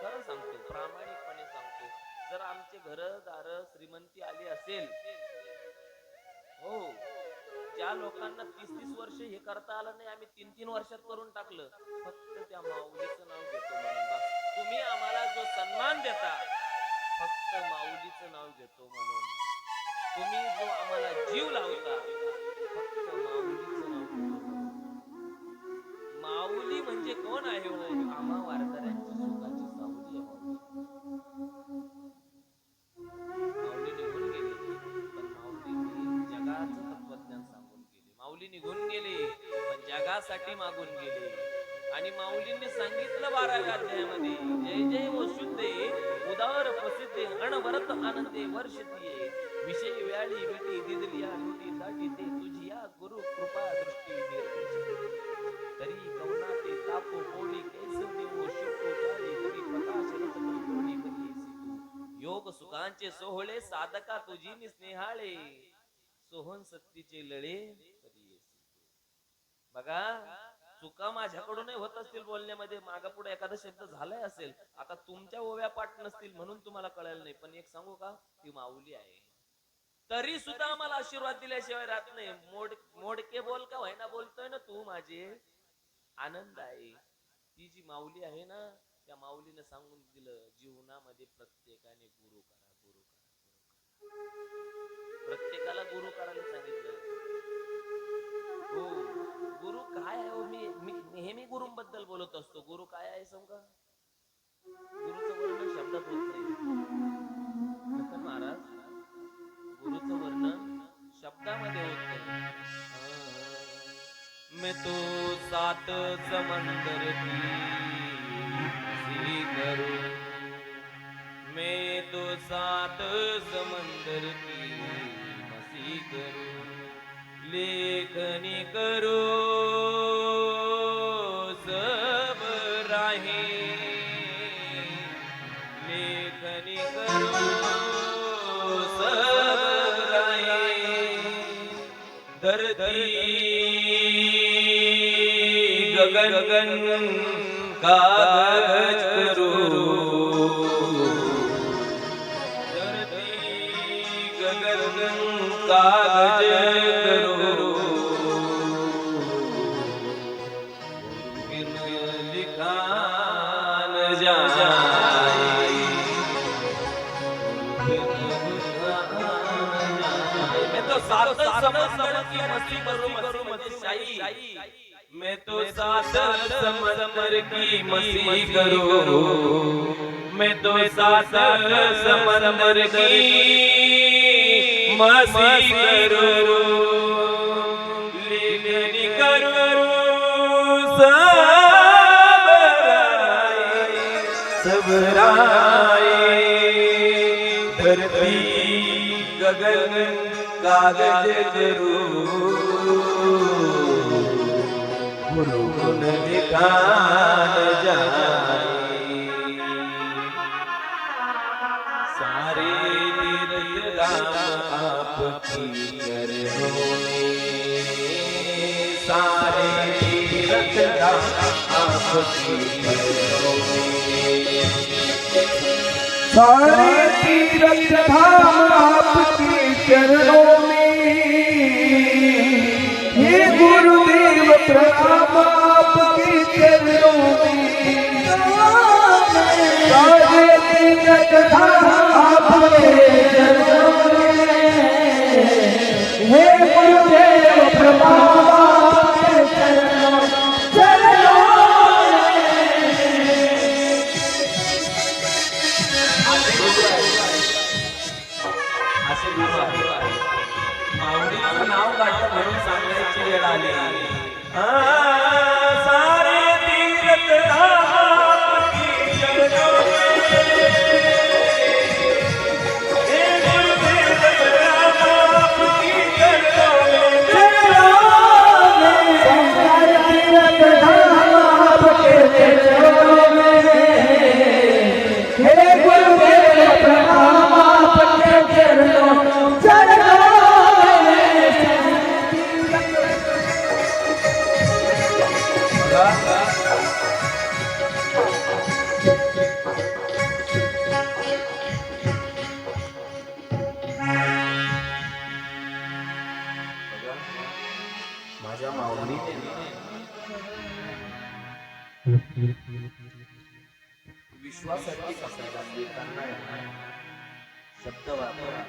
खरं सांगतो प्रामाणिकपणे सांगतो. जर आमचे घर दार श्रीमंती आली असेल हो ज्या लोकांना तीस तीस वर्ष हे करता आलं नाही आम्ही तीन तीन वर्षात करून टाकलं फक्त त्या माऊलीचं नाव घेतो म्हणून. तुम्ही आम्हाला जो सन्मान देता फक्त माऊलीचं नाव घेतो म्हणून. तुम्ही जो आम्हाला जीव लावता फक्त माऊलीचं नाव माऊली म्हणजे कोण आहे हो? आम्हा वारकऱ्या आणि माऊलींनी सांगितलं बाराव्या अध्यायामध्ये जय जय व शुद्धे उदार प्रसिद्धे अणवरत आनंदे वर्षतीये विषय व्याळी विटी दिदली अनुटी दाटी ते तुझी या गुरु कृपा दृष्टी तरी कवना ते तापो कोणी कैसव देवो शिवको जाळे तरी प्रकाश रथ कंकोणी बरी योग सुखांचे सोहळे साधका तुझी नि स्नेहाळे सोहन सत्तीचे लळे परी बघा चुका माझ्याकडूनही होत असतील बोलण्यामध्ये मागापुढे एखादा शब्द झालाय असेल आता तुमच्या ओव्या पाठ नसतील म्हणून तुम्हाला कळायला नाही. पण एक सांगू का? ती माऊली आहे. तरी सुद्धा आम्हाला आशीर्वाद दिल्याशिवाय राहत नाही. मोड मोडके बोल का व्हायना बोलतोय ना तू माझे? आनंद आहे. ती जी माऊली आहे ना त्या माऊलीने सांगून दिलं जीवनामध्ये प्रत्येकाने गुरु करा गुरु करा गुरु करा. प्रत्येकाला गुरु करायला सांगितलं. हो. गुरुंबद्दल बोलत असतो. गुरु काय आहे समजा गुरुचं वर्णन शब्दात होत नाही. नक्कल महाराज गुरुचं वर्णन शब्दामध्ये होत नाही. मैं तो सात समंदर की सी मैं तो सात समंदर की मसी करूं लेखनी करो કાગજ કરું ધરતી ગગન કાગજ સાત સમસ્ત મસ્તી કરું મસ્તી કરું મસ્તી શાહી मैं तो सात समंदर की मस्ती करूं मैं तो सात समंदर की मस्ती करूं लेखनी करूं सब राय सब राय धरती गगन कागज करो सारे तीर्थ धाम आपके चरणों में हे गुरुदेव प्रणाम आपके चरणों में सारे तीर्थ धाम आपके चरणों में हे गुरुदेव प्रणाम गुरु आहे माऊलीचं नाव काढलं म्हणून सांगायची वेळ आली. विश्वासाची कसायला देताना शब्द वापरा.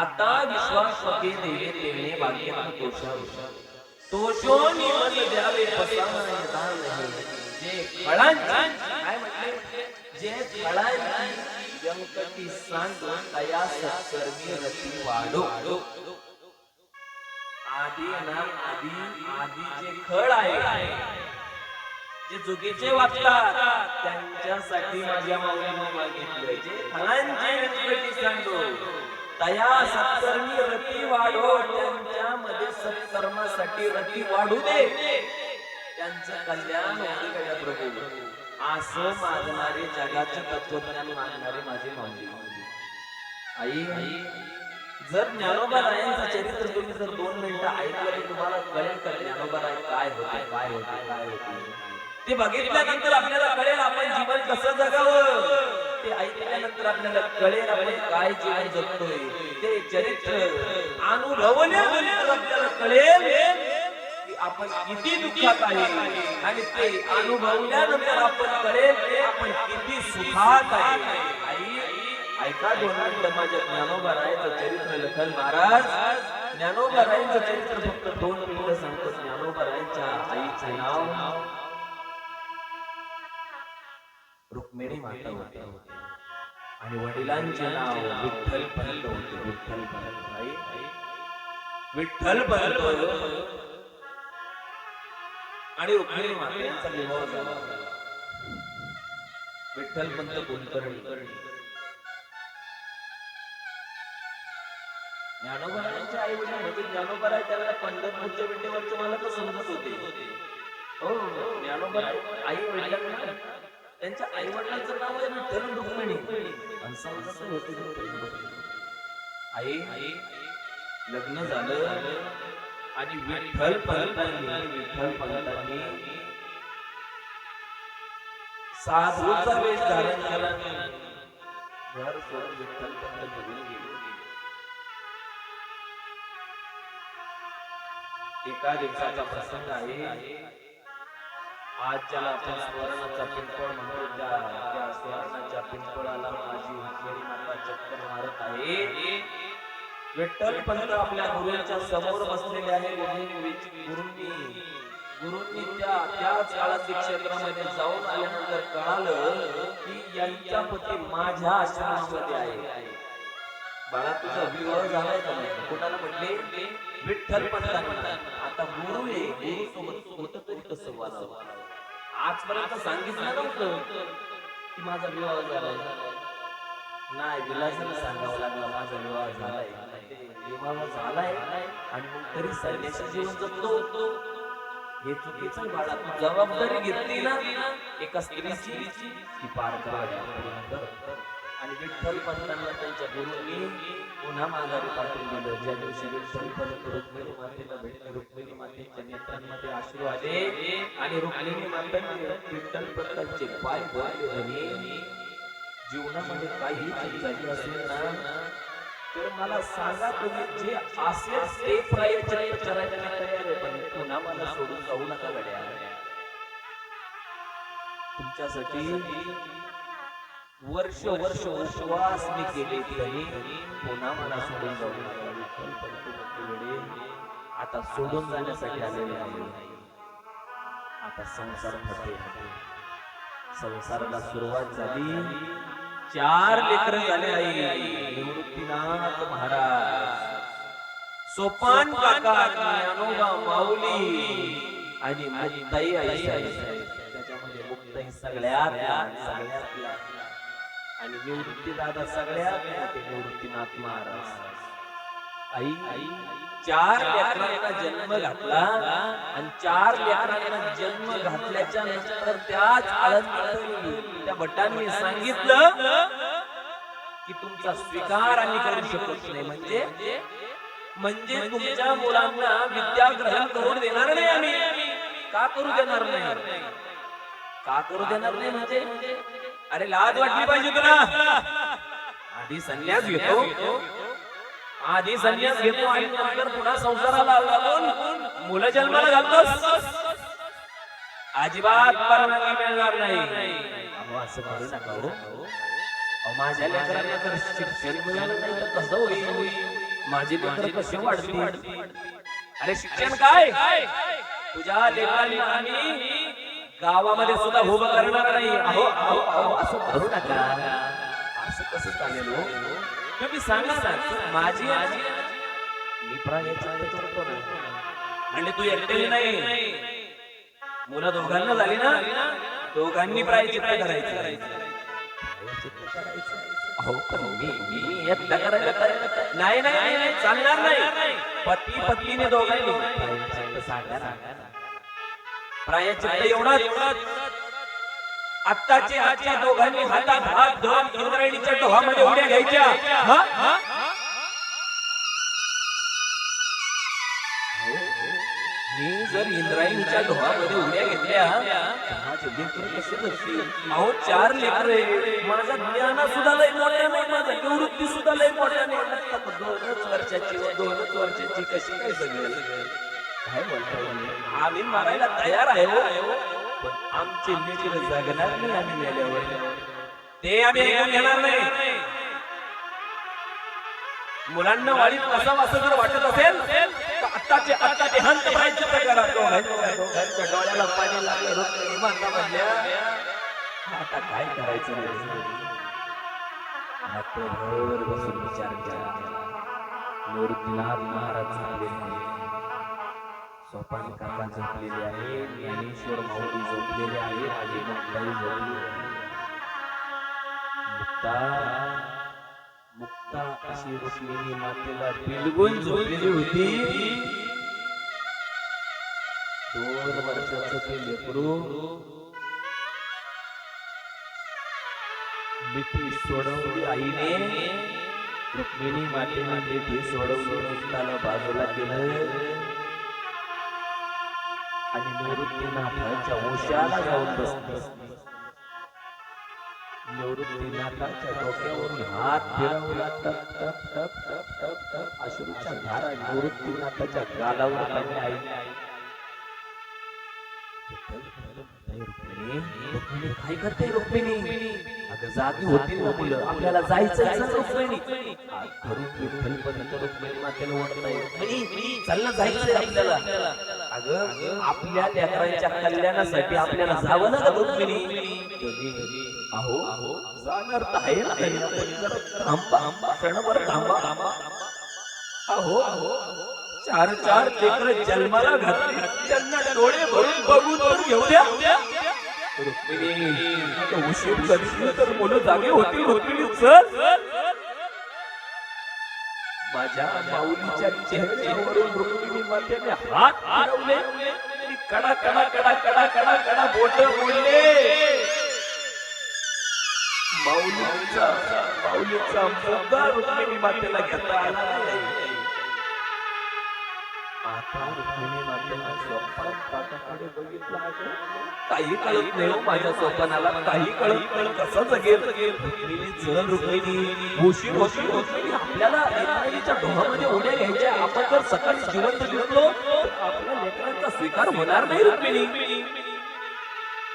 आता विश्वास देवे तेने भाग्यात कोशा तोषो निमल द्यावे फसाना यथा जे फळांची काय म्हटले? जे फळांची व्यंकटी सांडून तया सत्कर्मी रती वाढो. आधी ना आधी आधी जे खळ आहे जे चुकीचे वागतात त्यांच्यासाठी माझ्या माऊलीने मागितले जे फळांचे व्यक्ती सांगतो तया सत्कर्मी रती वाढो त्यांच्यामध्ये सत्कर्मासाठी रती वाढू दे. त्यांचं कल्याण होऊ प्रभू असं मागणारे जगाचे तत्वज्ञान मागणारे माझे माऊली. आई आई जर ज्ञानोबा रायांचं चरित्र तुम्ही जर दोन मिनिटं ऐकलं तर तुम्हाला कळेल का ज्ञानोबा राय काय होते काय होते काय होते ते बघितल्यानंतर आपल्याला कळेल आपण जीवन कसं जगावं. ते ऐकल्यानंतर आपल्याला कळेल आपण काय जीवन जगतोय. ते चरित्र अनुभवल्यानंतर आपल्याला कळेल आपण किती दुःखात आहे. आणि ते अनुभवल्यानंतर आपण कळेल की आपण किती सुखात आहे. आई ऐका दोन मिनिटं माझ्या ज्ञानोबारायचं चरित्र लखन महाराज. ज्ञानोबा रायचं चरित्र फक्त दोन मिनिटं सांगतो. ज्ञानोबा रायच्या आईचं नाव. रुक्मिणी माता होते. आणि वडिलांचे नाव विठ्ठल पंत होते. विठ्ठल आई. विठ्ठल पंत आणि रुक्मिणी माता यांचा विवाह झाला. विठ्ठल पंत कुलकर्णी. ज्ञानोबारायांच्या आई वडील म्हणजे ज्ञानोबाराय त्याला पंढरपूरच्या विटेवरचे मला तर समजत होते. हो ज्ञानोबाराय आई वडिलांना त्यांच्या आई वडिलांचं नाव आहे विठ्ठल रुक्मिणी. आणि समजत आई आई लग्न झालं आणि विठ्ठल पंतांनी विठ्ठल पंतांनी साधूचा वेश धारण केला घर सोडून विठ्ठल पंत घेऊन गेले. एका दिवसाचा प्रसंग आहे. आज ज्याला आपण स्वर्णाचा पिंपळ म्हणतो त्या त्या स्वर्णाच्या पिंपळाला माझी हुकेरी माता चक्कर मारत आहे विठ्ठल पंत आपल्या गुरुंच्या समोर बसलेले आहे गुरुंनी गुरुंनी त्या त्याच काळातील क्षेत्रामध्ये जाऊन आल्यानंतर कळालं की यांच्या पती माझ्या आश्रमामध्ये आहे. बाळा तुझा विवाह झालाय का नाही? कोणाला म्हटले? विठ्ठल पंत आता गुरु आहे गुरु सोबत होत तरी कसं वाचावं आजपर्यंत सांगितलं नव्हतं की माझा विवाह झालाय. नाही विलासाला सांगावं लागलं माझा विवाह झालाय. विवाह झालाय आणि मग तरी संन्यासी जीवन जगतो. हे चुकीचं बाळा. तू जबाबदारी घेतली ना एका स्त्रीची ती पार करावी आणि विठ्ठल पंतांना त्यांच्या गुरुंनी पुन्हा माघारी पाठवून दिलं. ज्या दिवशी विठ्ठल पंत रुक्मिणी मातेला भेटले रुक्मिणी मातेच्या नेत्रांमध्ये अश्रू आले आणि रुक्मिणी मातांनी विठ्ठल पंतांचे पाय पडले म्हणे जीवनामध्ये काही चूक झाली असेल ना तर मला सांगा तुम्ही जे असेल ते प्रयत्न करायला पण पुन्हा मला सोडून जाऊ नका गड्या. तुमच्यासाठी वर्ष वर्ष उपवास मी केले तरी पुन्हा मला सोडून जाऊ नका आता सोडून जाण्यासाठी आलेले आहे. आता संसारमध्ये संसाराला सुरुवात झाली. चार लेकर झाले आहे निवृत्तीनाथ महाराज. सोपान काका ज्ञानोबा माऊली. आणि मुक्ताई आई त्याच्यामध्ये मुक्ताई सगळ्यात लहान, सगळ्यात आणि निवृत्ती दादा सगळ्यात मोठे निवृत्तीनाथ महाराज. आई आई चार लेकरांना जन्म घातला आणि चार लेकरांना जन्म घातल्याच्या नंतर त्याच आळंदीत त्या भटांनी सांगितलं की तुमचा स्वीकार आम्ही करू शकत नाही. म्हणजे? म्हणजे तुमच्या मुलांना विद्या ग्रहण करून देणार नाही आम्ही. का करू देणार नाही? का करू देणार नाही म्हणजे? अरे लाज वाटली पाहिजे तुला. आधी संन्यास घेतो. आधी संन्यास घेतो आणि नंतर पुन्हा संसाराला लागून मुलं जन्माला घालतोस. अजिबात परवानगी मिळणार नाही. असं करू नका हो. अहो, माझ्या लेकरांना जर शिक्षण मिळालं नाही तर कसं होईल? माझी लेकरं कशी वाढतील? अरे शिक्षण काय? तुझ्या लेकरांना आम्ही गावामध्ये सुद्धा उभं करणार नाही. अहो अहो अहो असं करू नका. असं कसं चालेल हो? तुम्ही सांगा ना माझी आजी मी प्राण्याची करतो ना. म्हणजे तू एकटेली नाही. मुलं दोघांना झाली ना? दोघांनी प्रायचित्त करायचं. अहो पण मी मी एकटा करायला तयार नाही. नाही नाही नाही, चालणार नाही. पती पत्नीने दोघांनी. प्रायश्चित्त सांगा ना प्रायचित्त एवढा आत्ताचे आजच्या दोघांनी हातात हात धरून इंद्रायणीच्या डोहामध्ये उड्या घ्यायच्या. हा? मी जर इंद्रायणीच्या डोहामध्ये उड्या घेतल्या लेकरं कसे? अहो चार लेकर माझा ज्ञान सुद्धा लय मोठ्या नाही माझा निवृत्ती सुद्धा लय मोठ्या नाही. दोनच वर्षाची दोनच वर्षाची कशी काय सगळं आम्ही मारायला तयार आहे हो. पण आमचे लेकर जगणार नाही आम्ही मेल्यावर ते आम्ही ऐकून घेणार नाही. मुलांना वाढीत कसा असं जर वाटत असेल तर आत्ताचे आत्ता ते हंत प्रायचित्त करा हो, डोळ्याला पाणी लागलं आता काय करायचं रे? रात्रभर बसून विचार केला निवृत्तीनाथ महाराज झोपलेले आहे सोपान काका झोपलेले आहे. ज्ञानेश्वर माऊली झोपलेले आहे. माझी मुक्ताई झोपली मुक्ता मुक्ता अशी रुक्मिणी मातेला बिलगून झोपलेली होती. दोन वर्षाचं ते लेकरू. मिठी सोडवली आईने. रुक्मिणी मातेने मिठी सोडवली मुक्ताला बाजूला केलं. आणि निवृत्तीनाथाच्या ओशाला जाऊन बसली. निवृत्तीनाथाच्या डोक्यावरून हात फिरवला टप टप टप टप टप टप अश्रूच्या धारा निवृत्तीनाथाच्या गालावर पडल्या. आई काय करते रुक्मिणी? अगं जागी होती ना मुलं. आपल्याला जायचं रुक्मिणी? हात धरून रुक्मिणी मातेला ओढताय रुक्मिणी चल ना जायचंय आपल्याला. अगं आपल्या लेकरांच्या कल्याणासाठी आपल्याला जावं ना रुक्मिणी अहो जाणार आहे जरा थांबा क्षणभर थांबा. अहो अहो चार चार लेकर जन्माला घातली. त्यांना डोळे भरून बघून तर घेऊ द्या. रुक्मिणी उशीर करशील तर मुलं जागे होतील रुक्मिणी चल माझ्या माऊलीच्या चेहऱ्यावरून रुक्मिणी मातेने हात फिरवले आणि कडा कडा कडा कडा कडा कडा बोट बोलले माऊलीचा माऊलीचा मुद्दा रुक्मिणी मातेला घेता आला नाही. आता रुक्मिणी मातेला स्वप्नात काकाकडे बघितलं आहे. काही कळत नाही हो माझ्या स्वप्नाला काही कळत नाही. कसं जगेल? रुक्मिणी उशीर रुक्मिणी आपल्याला एकाच्या डोहामध्ये उड्या घ्यायच्या आपण जर सकाळी जिवंत तर आपल्या लेकरांचा स्वीकार होणार नाही रुक्मिणी.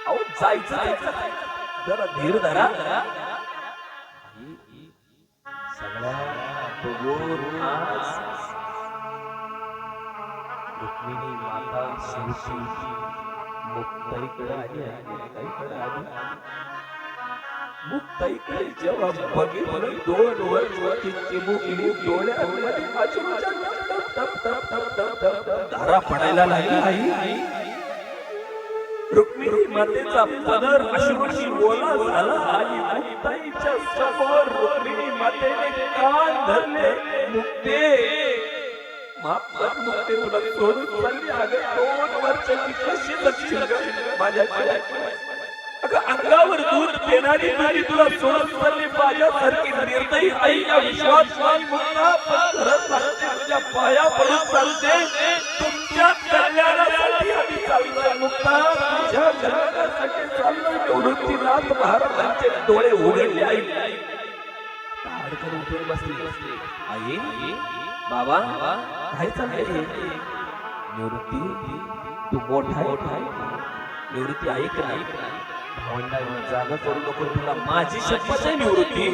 अहो जायचं जायचं. जरा धीर धरा. सगळ्या रुक्मिणी माता शेवटी मुक्ताईकडे आली आहे मुक्ताईकडे आली मुक्ताईकडे जेव्हा बघितलं दोन वर्ष चिमुकली डोळ्यामध्ये अश्रूच्या टप टप टप टप टप टप धारा पडायला लागली आई रुक्मिणी मातेचा पदर अश्रूशी ओला झाला आणि मुक्ताईच्या समोर रुक्मिणी मातेने कान धरले मुक्ते. अंगावर दूध देणारी नारी तुला सोडून चालली. माझ्यासारखी निर्दयी आई या विश्वासवान मुक्ता पण तुझ्या पाया पडून चालते. तुमच्या कल्याणासाठी आम्ही चाललोय मुक्ता तुझ्या कल्याणासाठी चाललो निवृत्तीनाथ महाराजांचे डोळे उघडले. आई ताडकन उठून बसली. आई? बाबा? काय चाललंय? निवृत्ती? तू मोठा निवृत्ती ऐक नाही जागा करू नको. तुला माझी शपथ आहे निवृत्ती.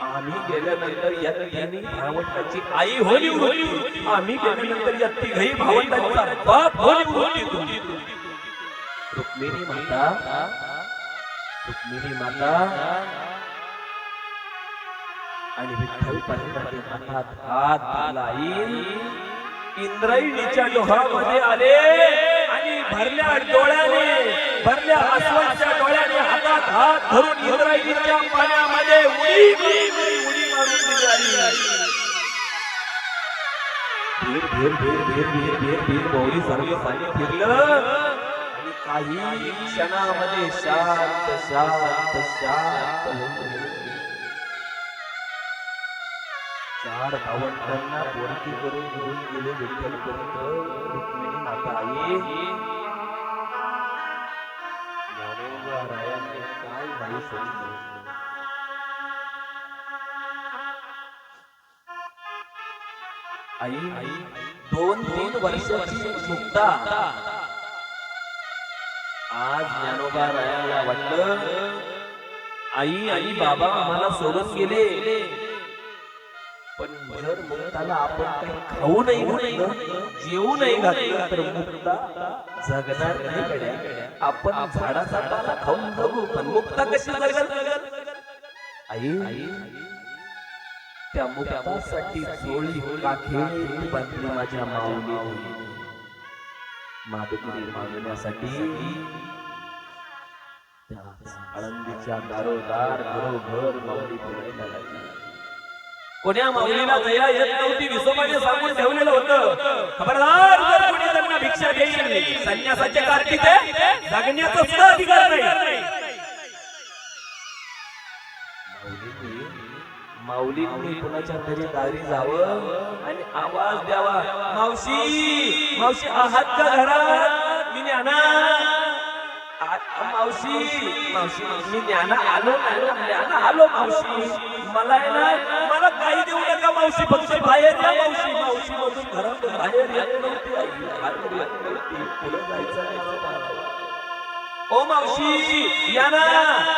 आम्ही गेल्यानंतर या तिघांनी भावंडाची आई हो निवृत्ती. आम्ही गेल्यानंतर या तिघही भावंडांचा बाप हो निवृत्ती रुक्मिणी माता? रुक्मिणी माता? आणि विठ्ठल हातात हात इंद्रायणीच्या डोहामध्ये आले आणि भरल्या डोळ्याने भरल्या अस्वलच्या डोळ्याने हातात हात धरून इंद्रायणीच्या पाण्यामध्ये उडी उडी मारून दिली सर्व पाणी फिरलं आणि काही क्षणामध्ये शांत शांत शांत चार भावंडांना पोरकी करून घेऊन गेले विठ्ठलपर्यंत. रुक्मिणी माता आई. ज्ञानोबारायांनी काय नाही सांगितलं आई आई दोन तीन वर्षाची मुक्ता आज ज्ञानोबा रायाला वाटलं आई आई बाबा आम्हाला सोडून गेले. पण जर मुक्ताला आपण काही खाऊ नाही घातलं जेवू नाही घातलं तर मुक्ता जगणार नाही आपण झाडाचा पाला खाऊन जगू पण मुक्ता कशी जगणार आई त्या मुक्तासाठी जोळी काखेळी बांधली माझ्या माऊली माधुरी मागण्यासाठी त्या आळंदीच्या दारोदार घरोघर माऊली फिरायला लागली कोण्या माऊलीला दया येत नव्हती विसोबाने सांगून ठेवलेलं होतं. खबरदार जर कोणी त्यांना भिक्षा देईल संन्यासाचे कार्तिक आहे जगण्याचा सुद्धा अधिकार नाही. माऊलींनी कुणाच्या तरी दारी जावं आणि आवाज द्यावा. मावशी मावशी आहात का घरात मी ज्ञाना. मावशी मावशी. मी ज्ञाना आलो आलो ज्ञाना आलो मावशी. मला आहे ना मला आई देऊ नका मावशी फक्त बाहेर या मावशी. मावशी मधून घरात बाहेर येत ओ मावशी या ना.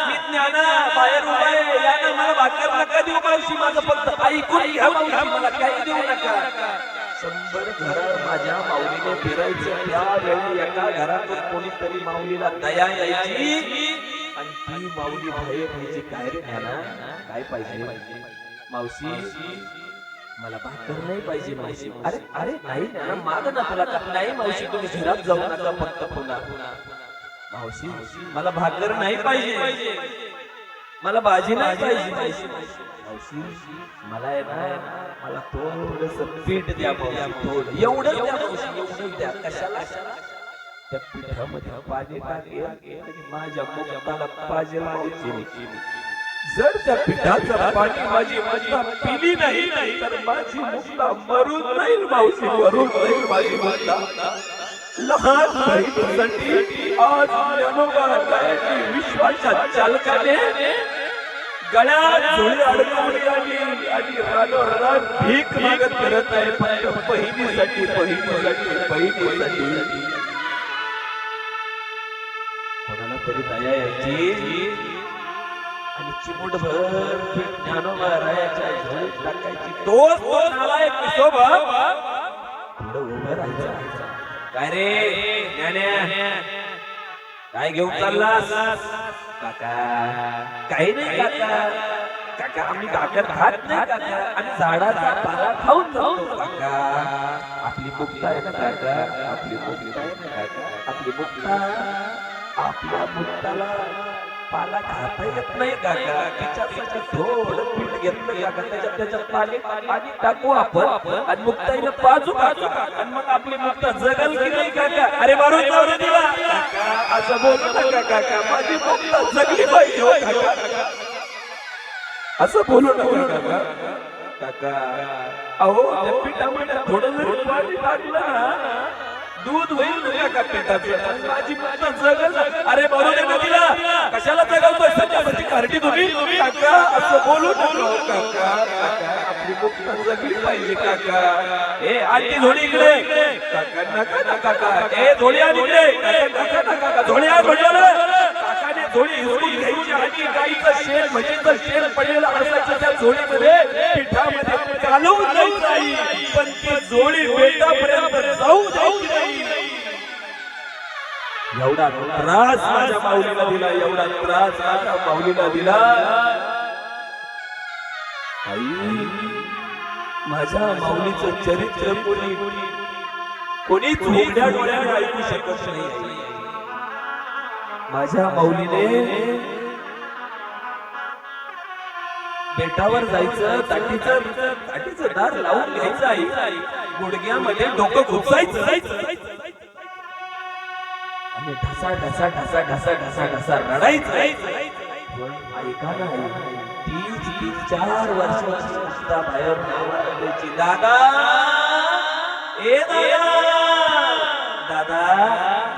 मी ज्ञाना बाहेर उभा आहे. या ना मला भाकर नका देऊ मावशी माझं फक्त ऐकून घ्या मावशी मला काही देऊ नका. शंभर घरात माझ्या माऊलीने फिरायचं. त्यावेळी एका घरातून कोणीतरी माऊलीला दया यायची. आणि ती माऊली बाहेर यायची. काय रे ज्ञाना काय पाहिजे? मावशी मला भाकर नाही पाहिजे मावशी. अरे अरे नाही माग ना तुला नाही मावशी तुम्ही घरात जाऊ नका फक्त पुन्हा. मावशी मला भाकर नाही पाहिजे. मला भाजी नाही पाहिजे. मावशी मला आहे ना मला थोडस पीठ द्या मावशी. थोडं एवढं द्या मावशी एवढं द्या. कशाला? त्या पिठामध्ये पाणी टाकेल आणि माझ्या मुखाला पाजेल मावशी. जर त्या पिठाचं पाणी माझी मुक्ता पिली नाही तर माझी मुक्ता मरून जाईल मावशी मरून जाईल माझी मुक्ता लहान बहिणीसाठी आज मनोगाची विश्वाच्या चालकाने गळ्यात झोळी अडकवली आणि रानोरान भीक मागत फिरत आहे फक्त बहिणीसाठी बहिणीसाठी बहिणीसाठी. कोणाला तरी दया यायची? आणि चिमुटभर झोळीत टाकायची तोच पुढं उभं राहायचं. काय रे? ज्ञान्या काय घेऊन चाललास? काका. काही नाही काका. काका. आम्ही भाकर खात नाही काका. आम्ही झाडाचा पाला खाऊन जाऊ काका आपली मुक्ता आहे ना काका? आपली मुक्ता आहे ना काका? आपली मुक्ता. आपल्या मुक्ताला पाला खाता येत नाही. काका तिच्यासाठी थोडं पीठ घेतलं काका त्याच्यात त्याच्यात टाकू आपण आणि मुक्ताईला पाजू काका. आणि मग आपली मुक्ता जगल की नाही काका? अरे मारून जाऊ दे तिला. काका असं बोलू नका काका. माझी मुक्ता जगली पाहिजे हो असं बोलू नका काका. काका अहो त्या पिठामध्ये थोडं जरी पाणी टाकलं ना दूध होईल माझी जगल. अरे बरोबर आहे ना तिला कशाला जगवतोय सध्याची कार्टी तुम्ही? काका असं बोलू काका आपली जगली पाहिजे काका. ए आजी झोळी इकडे. काका नका ना काका. ए झोळी आण इकडे. काका नका ना काका. झोळी आण म्हटलं काकाने हिसकून घ्यायची आणि गाईचं शेण म्हशीचं शेण पडलेलं असायचं त्या पिठामध्ये पण ती जोडी बेटापर्यंत जाऊ जाऊ नाही. एवढा त्रास माझ्या माऊलीला दिला एवढा त्रास माझ्या माऊलीला दिला. आई माझ्या माऊलीचं चरित्र कोणी कोणी चोखड्या डोळ्याने ऐकू शकत नाही. माझ्या माऊलीने बेटावर जायचं ताटीचं ताटीचं दार लावून घ्यायचं आई. गुडघ्यामध्ये डोकं घुसायचं. आणि ढसा ढसा ढसा ढसा ढसा ढसा रडायचं. पण ऐका ना तीन तीन चार वर्षाची सुद्धा बाहेर नावाची दादा. ए दादा. दादा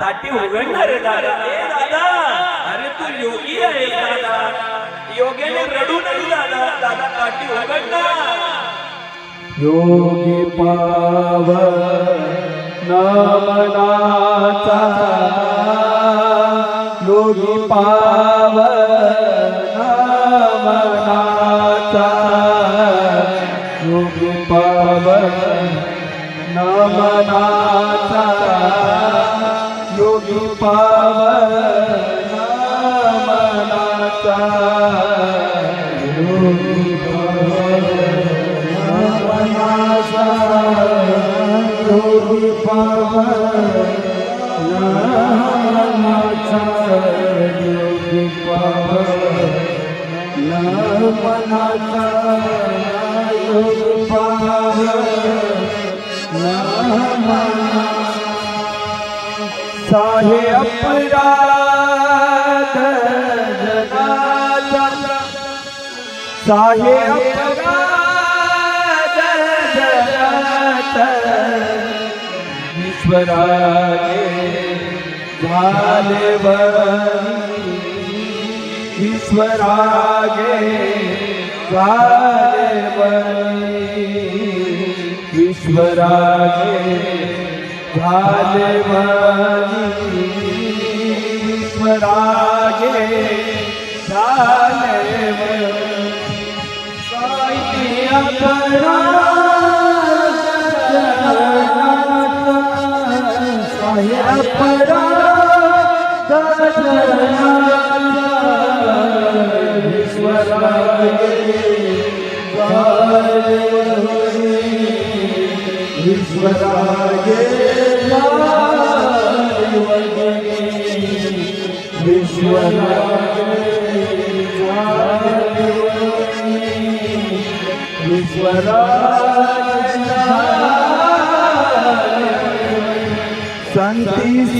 ताटी उघडणार रे दादा. ए दादा. अरे तू योगी आहे दादा. योग्याने रडू नाही दादा. दादा ताटी उघडणार. योगी पाव नमनाचा योगी पाव नमनाचा योगी पाव नमनाचा योगी पाव नमनाचा योगी पाव योगी योगी साहे अपराध जगाचा साहे अपराध स्वरागे झाले विश्वरागे झाले विश्वरागे झाले विश्वरागे झाले साईं अपरा Israel.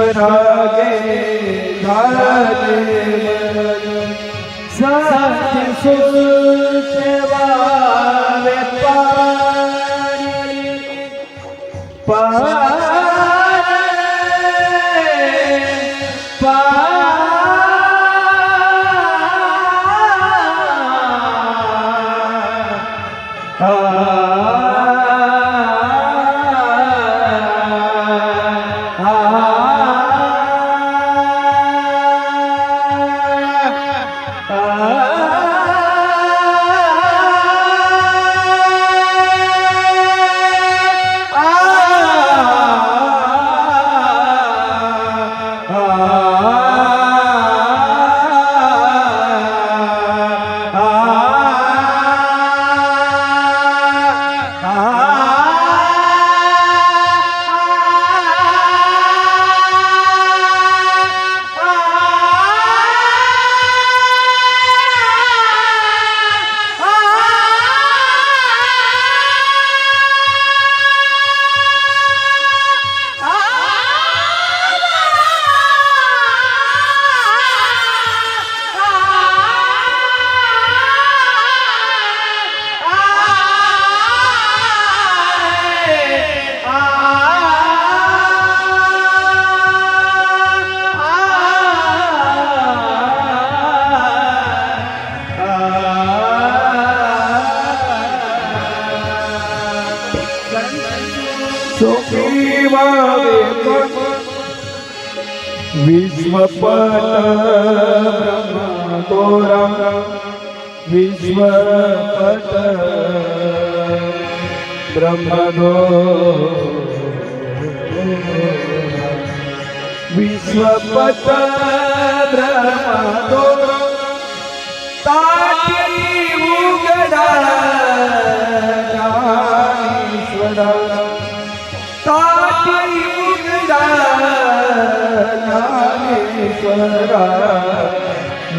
bırakın kalbimi Zaten sonu cevap ब्रह्मदोरा विश्वपट ब्रह्मदोरा विश्वपत ब्रह्मदोरा ताटी उगडा Dnyaneshwara ताटी उघडा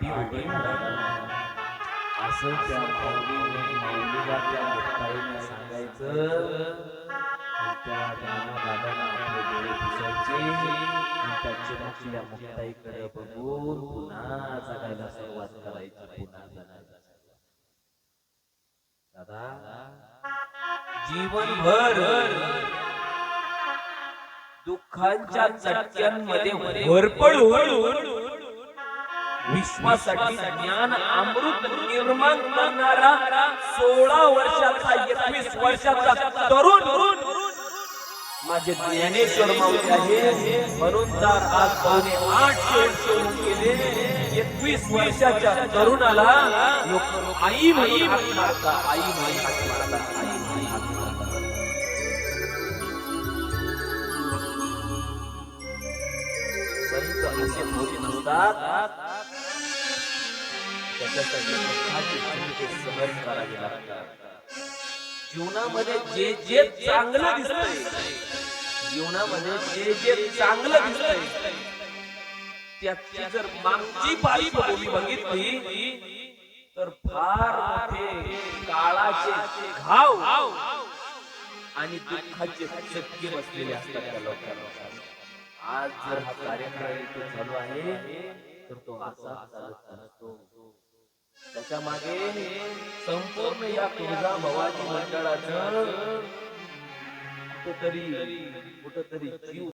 ताटी उभी असं त्या माऊलीने माऊलीला त्या मुक्ताईने सांगायचं. त्या आपले डोळे पुसायचे. मुक्ताईकडे बघून पुन्हा जगायला सुरुवात करायची पुन्हा जगायला. दादा जीवनभर दुःखांच्या चटक्यांमध्ये भरपड विश्वासाठी ज्ञान अमृत निर्माण करणारा सोळा वर्षाचा एकवीस वर्षाचा तरुण माझे ज्ञानेश्वर माऊली आहे. म्हणून तर आज पावणे आठशे वर्ष होऊन गेले एकवीस वर्षाच्या तरुणाला लोक आई म्हणून हाक आई म्हणून हाक मारतात. आई संत असे होत नसतात त्याच्यासाठी दुःखाची सहन करावी लागतात जीवनामध्ये जे जे चांगलं दिसतंय जीवनामध्ये जे जे चांगलं दिसतंय त्याची जर मागची पार्श्वभूमी बघितली तर फार मोठे काळाचे घाव आणि दुःखाचे चटके बसलेले असतात त्या लोकांना आज जर हा कार्यक्रम इथे चालू आहे तर तो असा चालत असतो त्याच्यामागे संपूर्ण या तुळजा भवानी मंडळाचं कुठतरी कुठतरी जीव